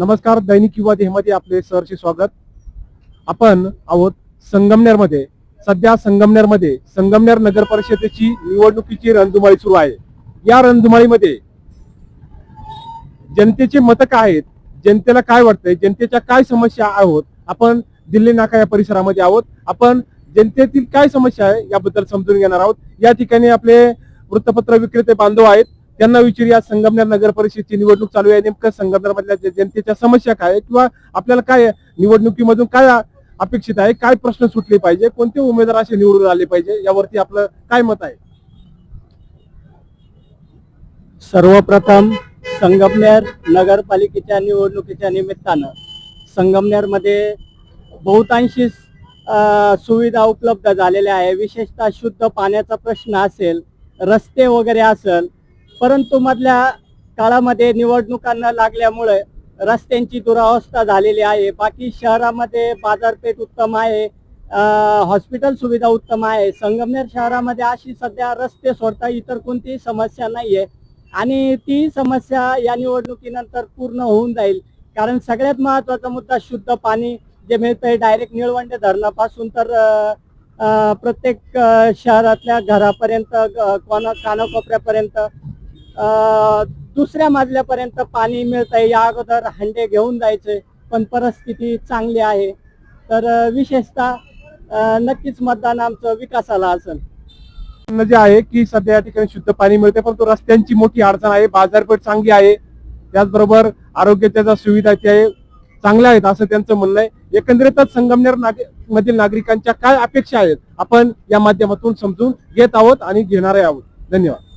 नमस्कार दैनिक युवा देहमध्ये आपले सहर्ष स्वागत. आपण आहोत संगमनेरमध्ये. सध्या संगमनेरमध्ये संगमनेर नगर परिषदेची निवडणुकीची रणधुमाळी सुरू आहे. या रणधुमाळीमध्ये जनतेचे मत काय आहेत. जनतेला काय वाटतंय? जनतेच्या काय समस्या आहोत? आपण दिल्ली नाका या परिसरामध्ये आहोत. आपण जनतेतील काय समस्या आहे याबद्दल समजून घेणार आहोत. या ठिकाणी आपले वृत्तपत्र विक्रेते बांधव आहेत. त्यांना विचारूया संगमनेर नगर परिषदेची निवडणूक चालू आहे नेमकं संगमनेर मधल्या जनतेच्या समस्या काय आहे किंवा आपल्याला काय निवडणुकीमधून काय अपेक्षित आहे काय प्रश्न सुटले पाहिजे कोणते उमेदवार असे निवडून आले पाहिजे यावरती आपलं काय मत आहे? सर्वप्रथम संगमनेर नगरपालिकेच्या निवडणुकीच्या निमित्तानं संगमनेरमध्ये बहुतांशी सुविधा उपलब्ध झालेल्या आहे. विशेषतः शुद्ध पाण्याचा प्रश्न असेल रस्ते वगैरे असेल परंतु मधल्या काळामध्ये निवडणुकांना लागल्यामुळे रस्त्यांची दुरावस्था झालेली आहे. बाकी शहरामध्ये बाजारपेठ उत्तम आहे. हॉस्पिटल सुविधा उत्तम आहे. संगमनेर शहरामध्ये अशी सध्या रस्ते सोडता इतर कोणतीही समस्या नाही आहे आणि ती समस्या या निवडणुकीनंतर पूर्ण होऊन जाईल. कारण सगळ्यात महत्त्वाचा मुद्दा शुद्ध पाणी जे मिळतंय डायरेक्ट निळवंडे धरणापासून तर प्रत्येक शहरातल्या घरापर्यंत कोणा कानाकोपऱ्यापर्यंत दुसऱ्या मजल्यापर्यंत पाणी मिळतंय या अगोदर हंडे घेऊन जायचे पण परिस्थिती चांगली आहे. तर विशेषतः नक्कीच मतदान आमचं विकासाला असेल. जे आहे की सध्या या ठिकाणी शुद्ध पाणी मिळते परंतु रस्त्यांची मोठी अडचण आहे बाजारपेठ चांगली आहे. त्याचबरोबर आरोग्याच्या ज्या सुविधा आहे चांगल्या आहेत असं त्यांचं म्हणणं आहे. एकंदरीतच संगमनेर मधील नागरिकांच्या काय अपेक्षा आहेत आपण या माध्यमातून समजून घेत आहोत आणि घेणार आहोत. धन्यवाद.